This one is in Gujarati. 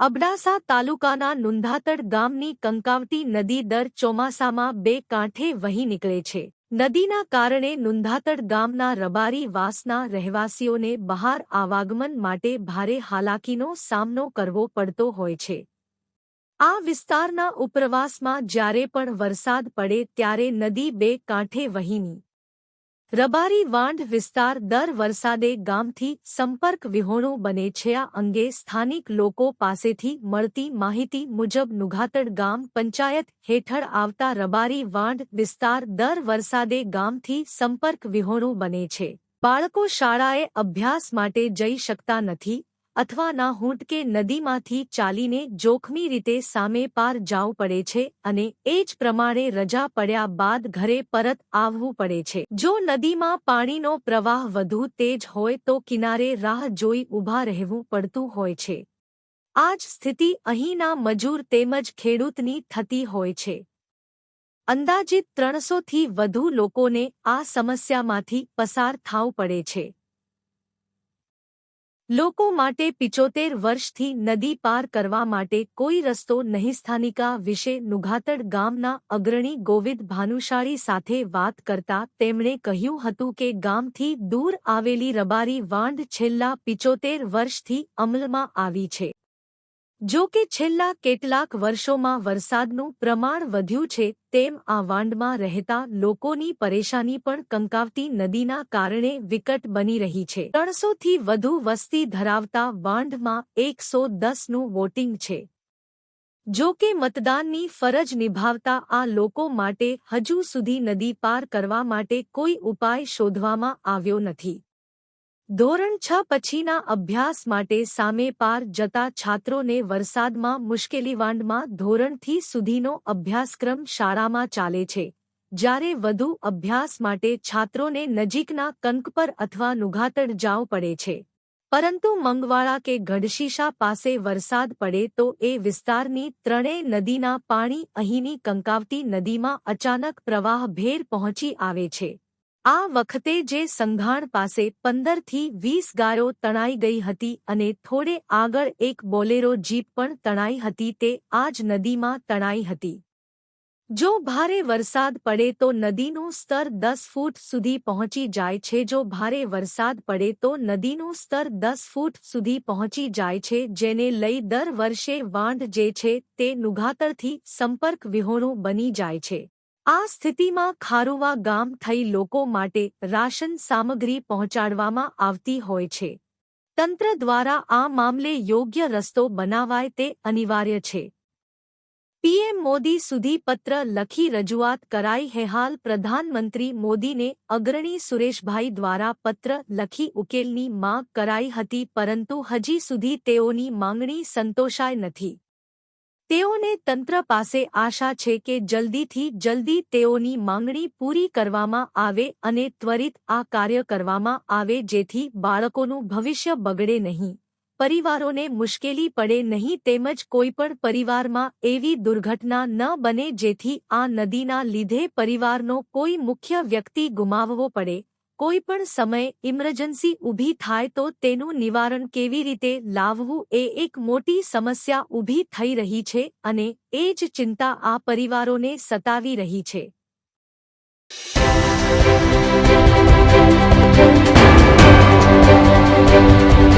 અબડાસા તાલુકાના નુંધાતડ ગામની કંકાવતી નદી દર ચોમાસામાં બે કાંઠે વહી નીકળે છે. નદીના કારણે નુંધાતડ ગામના રબારી વાસના રહેવાસીઓને બહાર આવાગમન માટે ભારે હાલાકીનો સામનો કરવો પડતો હોય છે. આ વિસ્તારના ઉપરવાસમાં જ્યારે પણ વરસાદ પડે ત્યારે નદી બે કાંઠે વહીની. રબારી વાંઢ વિસ્તાર દર વરસાદે ગામથી સંપર્ક વિહોણો બને છે. આ અંગે સ્થાનિક લોકો પાસેથી મળતી માહિતી મુજબ નુઘાતડ ગામ પંચાયત હેઠળ આવતા રબારી વાંઢ વિસ્તાર દર વરસાદે ગામથી સંપર્ક વિહોણો બને છે. બાળકો શાળાએ અભ્યાસ માટે જઈ શકતા નથી. અથવા ના હૂંટ કે નદીમાંથી ચાલીને જોખમી રીતે સામે પાર જાવું પડે છે અને એ જ પ્રમાણે રજા પડ્યા બાદ ઘરે પરત આવવું પડે છે. જો નદીમાં પાણીનો પ્રવાહ વધુ તેજ હોય તો કિનારે રાહ જોઈ ઊભા રહેવું પડતું હોય છે. આ જ સ્થિતિ અહીંના મજૂર તેમજ ખેડૂતની થતી હોય છે. અંદાજિત ત્રણસોથી વધુ લોકોને આ સમસ્યામાંથી પસાર થાવું પડે છે. લોકો માટે પિચોતેર વર્ષથી નદી પાર કરવા માટે કોઈ રસ્તો નહીં સ્થાનિકા વિશે નુઘાતડ ગામના અગ્રણી ગોવિંદ ભાનુશાળી સાથે વાત કરતા તેમણે કહ્યું હતું કે ગામથી દૂર આવેલી રબારી વાંઢ છેલ્લા પિચોતેર વર્ષથી અમલમાં આવી છે. જો કે છેલ્લા કેટલાક વર્ષોમાં વરસાદનું પ્રમાણ વધ્યું છે, તેમ આ વાંડમાં રહેતા લોકોની પરેશાની પણ કંકાવતી નદીના કારણે વિકટ બની રહી છે. ત્રણસોથી વધુ વસ્તી ધરાવતા વાંઢમાં એકસો દસનું વોટિંગ છે. જો કે મતદાનની ફરજ નિભાવતા આ લોકો માટે હજુ સુધી નદી પાર કરવા માટે કોઈ ઉપાય શોધવામાં આવ્યો નથી. ધોરણ છ પછીના અભ્યાસ માટે સામે પાર જતા છાત્રોને વરસાદમાં મુશ્કેલીવાંડમાં ધોરણથી સુધીનો અભ્યાસક્રમ શાળામાં ચાલે છે. જ્યારે વધુ અભ્યાસ માટે છાત્રોને નજીકના કંક પર અથવા નુઘાતડ જાવ પડે છે. પરંતુ મંગવાળા કે ગઢશીશા પાસે વરસાદ પડે તો એ વિસ્તારની ત્રણેય નદીના પાણી અહીંની કંકાવતી નદીમાં અચાનક પ્રવાહભેર પહોંચી આવે છે. આ વખતે જે સંઘાણ પાસે પંદરથી વીસ ગારો તણાઈ ગઈ હતી અને થોડે આગળ એક બોલેરો જીપ પણ તણાઈ હતી તે આ જ નદીમાં તણાઈ હતી. જો ભારે વરસાદ પડે તો નદીનું સ્તર દસ ફૂટ સુધી પહોંચી જાય છે. જો ભારે વરસાદ પડે તો નદીનું સ્તર દસ ફૂટ સુધી પહોંચી જાય છે, જેને લઈ દર વર્ષે વાંઢ જે છે તે નુઘાતરથી સંપર્ક વિહોણું બની જાય છે. આ સ્થિતિમાં ખારુવા ગામ થઈ લોકો માટે રાશન સામગ્રી પહોંચાડવામાં આવતી હોય છે. તંત્ર દ્વારા આ મામલે યોગ્ય રસ્તો બનાવાય તે અનિવાર્ય છે. પીએમ મોદી સુધી પત્ર લખી રજૂઆત કરાઈ હે હાલ પ્રધાનમંત્રી મોદીને અગ્રણી સુરેશભાઈ દ્વારા પત્ર લખી ઉકેલની માંગ કરાઈ હતી પરંતુ હજી સુધી તેઓની માંગણી સંતોષાય નથી. તેઓને તંત્ર પાસે આશા છે કે જલ્દીથી જલ્દી તેઓની માંગણી પૂરી કરવામાં આવે અને ત્વરિત આ કાર્ય કરવામાં આવે જેથી બાળકોનું ભવિષ્ય બગડે નહીં. પરિવારોને મુશ્કેલી પડે નહીં તેમજ કોઈપણ પરિવારમાં એવી દુર્ઘટના ન બને જેથી આ નદીના લીધે પરિવારનો કોઈ મુખ્ય વ્યક્તિ ગુમાવવો પડે. કોઈ પણ સમયે ઇમરજન્સી ઊભી થાય તો તેનું નિવારણ કેવી રીતે લાવવું એ એક મોટી સમસ્યા ઊભી થઈ રહી છે અને એ જ ચિંતા આ પરિવારોને સતાવી રહી છે.